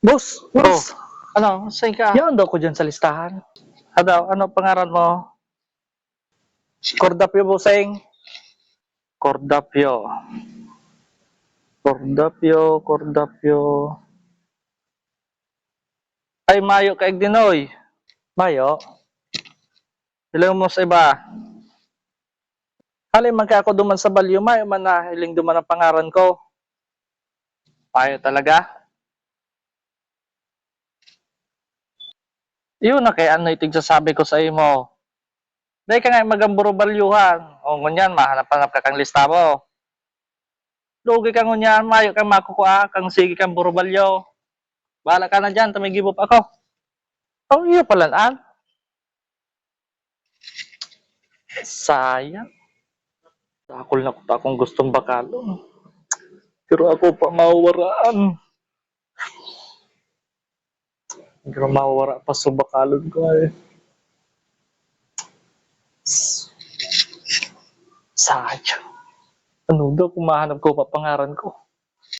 Boss, boss. Ano? Saan ka? Yan daw ko dyan sa listahan. Ano, ano pangaran mo? Cordapio Buseng. Cordapio. Cordapio, Cordapio. Ay, Mayo kaig dinoy. Mayo. Hiling mo sa iba. Halin magka ako duman sa balyo, Mayo man na hiling duman ang pangaran ko. Mayo talaga. Yun na kay ano itig sasabi ko sa imo. Dahil ka nga magamburo balyuhan. O ngunyan, mahanap-hanap ka kang lista mo. Lugi ka ngunyan, mayo kang makukuha, kang sige kang buro balyo. Bahala ka na dyan, tumigibop ako. Oh, iyo pala an. Sayang. Takol na ko akong gustong bakalong. Pero ako pa mawawaraan. Mawawara pa sa bakalon ko eh. Sayang. Ano daw kung mahanap ko pa pangaran ko?